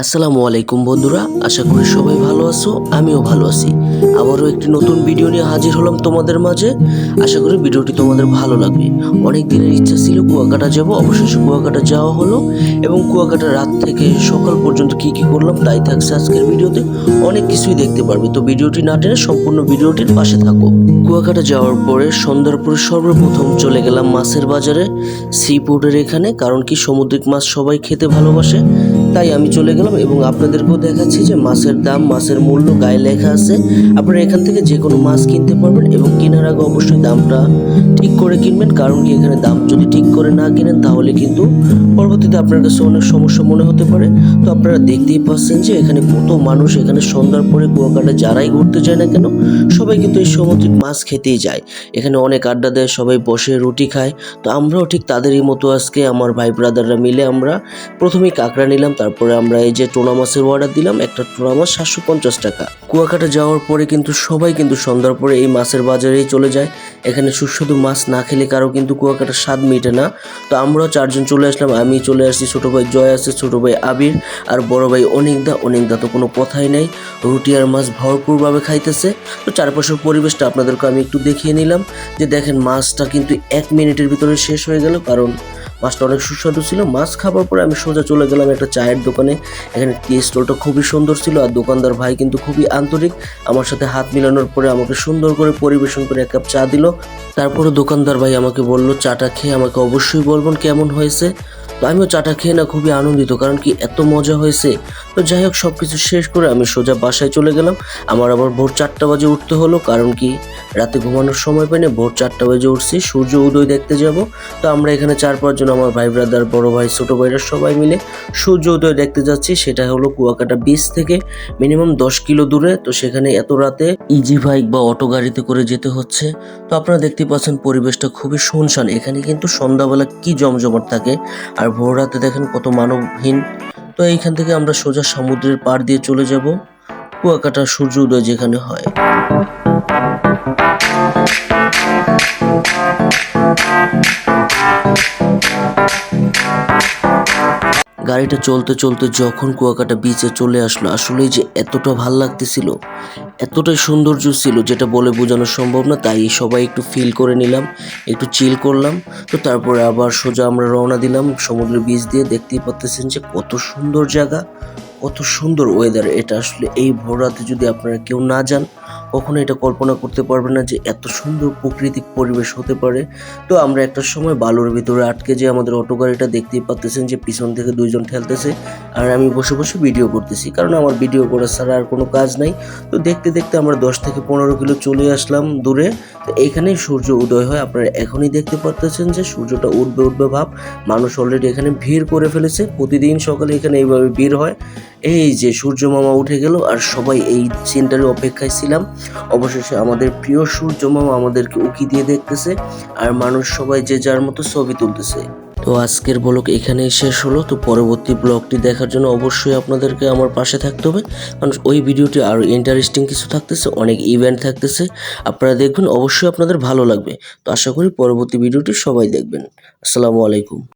আসসালামু আলাইকুম বন্ধুরা, আশা করি সবাই ভালো আছো, আমিও ভালো আছি। আবারও একটি নতুন ভিডিও নিয়ে হাজির হলাম তোমাদের মাঝে। আশা করি ভিডিওটি তোমাদের ভালো লাগবে। অনেক দিনের ইচ্ছা ছিল কুয়াকাটা যাব, অবশেষে কুয়াকাটা যাওয়া হলো এবং কুয়াকাটা রাত থেকে সকাল পর্যন্ত কি কি করলাম তাই থাকছে আজকের ভিডিওতে। অনেক কিছুই দেখতে পারবে, তো ভিডিওটি না টেনে সম্পূর্ণ ভিডিওটির পাশে থাকো। কুয়াকাটা যাওয়ার পরে সন্ধ্যার পরে সর্বপ্রথম চলে গেলাম মাছের বাজারে সি ফুডের এখানে, কারণ কি সামুদ্রিক মাছ সবাই খেতে ভালোবাসে। তাই আমি চলে গেলাম এবং আপনাদেরকেও দেখাচ্ছি যে মাছের দাম, মাছের মূল্য গায়ে লেখা আছে। আপনারা এখান থেকে যে কোনো মাছ কিনতে পারবেন এবং কেনার আগে অবশ্যই দামটা ঠিক করে কিনবেন। কারণ কি, এখানে দাম যদি ঠিক করে না কিনেন, তাহলে কিন্তু পরবর্তীতে আপনার কাছে অনেক সমস্যা মনে হতে পারে। তো আপনারা দেখতেই পাচ্ছেন যে এখানে কত মানুষ এখানে সন্ধ্যার পরে কুয়াকাটা যারাই ঘুরতে যায় না কেন, সবাই কিন্তু এই সামুদ্রিক মাছ খেতেই যায়। এখানে অনেক আড্ডা দেয়, সবাই বসে রুটি খায়। তো আমরাও ঠিক তাদেরই মতো আজকে আমার ভাই ব্রাদাররা মিলে আমরা প্রথমেই কাঁকড়া নিলাম তারপরে আমরা এই যে টোনা মাছের অর্ডার দিলাম, একটা টোনা মাছ সাতশো পঞ্চাশ টাকা। কুয়াকাটা যাওয়ার পরে কিন্তু সবাই কিন্তু সন্ধ্যার পরে এই মাছের বাজারেই চলে যায়। এখানে সুস্বাদু মাছ না খেলে কারও কিন্তু কুয়াকাটার স্বাদ মিটে না। তো আমরাও চারজন চলে আসলাম, আমি চলে আসছি, ছোটো ভাই জয় আছে ছোটো ভাই আবির আর বড় ভাই অনিকদা। অনিকদা তো কোনো কথাই নেই, রুটি আর মাছ ভরপুরভাবে খাইতেছে। তো চারপাশের পরিবেশটা আপনাদেরকে আমি একটু দেখিয়ে নিলাম, যে দেখেন মাছটা কিন্তু এক মিনিটের ভিতরে শেষ হয়ে গেল, কারণ মাছটা অনেক সুস্বাদু ছিল। মাছ খাবার পরে আমি সোজা চলে গেলাম একটা চায়ের দোকানে। এখানে টি স্টলটা খুবই সুন্দর ছিল আর দোকানদার ভাই কিন্তু খুবই আন্তরিক। আমার সাথে হাত মিলানোর পরে আমাকে সুন্দর করে পরিবেশন করে এক কাপ চা দিল। তারপরে দোকানদার ভাই আমাকে বলল, চাটা খেয়ে আমাকে অবশ্যই বলবেন কেমন হয়েছে? তো আমিও চাটা খেয়ে না খুবই আনন্দিত, কারণ কি এত মজা হয়েছে। তো যাই হোক সব কিছু শেষ করে আমি সোজা বাসায় চলে গেলাম। আমার আবার ভোর চারটা বাজে উঠতে হলো, কারণ কি রাতে ঘুমানোর সময় পাইনি ভোর চারটা বাজে উঠছি, সূর্য উদয় দেখতে যাব। তো আমরা এখানে চার পাঁচজন আমার ভাই ব্রাদার বড় ভাই, ছোট ভাইরা সবাই মিলে সূর্য উদয় দেখতে যাচ্ছি। সেটা হলো কুয়াকাটা বিচ থেকে মিনিমাম দশ কিলো দূরে। তো সেখানে এত রাতে ইজি বাইক বা অটো গাড়িতে করে যেতে হচ্ছে। তো আপনারা দেখতে পাচ্ছেন পরিবেশটা খুবই শুনশান। এখানে কিন্তু সন্ধ্যাবেলা কি জমজমাট থাকে আর ভোর রাতে দেখেন কত মানবহীন। তো এইখান থেকে আমরা সোজা সমুদ্রের পাড় দিয়ে চলে যাব। কুয়াকাটা সূর্য উদয় যেখানে হয়। গাড়িটা চলতে চলতে যখন কুয়াকাটা বিচে চলে আসলো, আসলেই যে এতটা ভালো লাগতেছিল, এতটাই সৌন্দর্য ছিল, যেটা বলে বোঝানো সম্ভব না, তাই সবাই একটু ফিল করে নিলাম, একটু চিল করলাম, তো তারপরে আবার সোজা আমরা রওনা দিলাম সমুদ্রের বীচ দিয়ে। দেখতেই পাচ্তেছেন যে কত সুন্দর জায়গা, কত সুন্দর ওয়েদার এটা আসলে এই ভোর রাতে যদি আপনারা কেউ না যান কখনো এটা কল্পনা করতে পারবে না যে এত সুন্দর প্রাকৃতিক পরিবেশ হতে পারে। তো আমরা একটা সময় বালুর ভিতরে আটকে যে আমাদের অটো গাড়িটা দেখতেই পাচ্তেছেন যে পিছন থেকে দুইজন ঠেলতেছে আর আমি বসে বসে ভিডিও করতেছি। কারণ আমার ভিডিও করা ছাড়া আর কোনো কাজ নাই। তো দেখতে দেখতে আমরা দশ থেকে পনেরো কিলো চলে আসলাম দূরে। তো এইখানেই সূর্য উদয় হয়। আপনারা এখনই দেখতে পাচ্তেছেন যে সূর্যটা উঠবে উঠবে ভাব। মানুষ অলরেডি এখানে ভিড় করে ফেলেছে। প্রতিদিন সকালে এখানে এইভাবে ভিড় হয়। এই যে সূর্য মামা উঠে গেল আর সবাই এই সিনটারই অপেক্ষায় ছিলাম। অবশেষে আমাদের প্রিয় সূর্য মামা আমাদেরকে উকি দিয়ে দেখতেছে আর মানুষ সবাই যে যার মতো ছবি তুলতেছে। তো আজকের ব্লগ এখানেই শেষ হলো। তো পরবর্তী ব্লগটি দেখার জন্য অবশ্যই আপনাদেরকে আমার পাশে থাকতে হবে। কারণ ওই ভিডিওটি আরও ইন্টারেস্টিং কিছু থাকতেছে, অনেক ইভেন্ট থাকতেছে। আপনারা দেখবেন, অবশ্যই আপনাদের ভালো লাগবে। তো আশা করি পরবর্তী ভিডিওটি সবাই দেখবেন। আসসালামু আলাইকুম।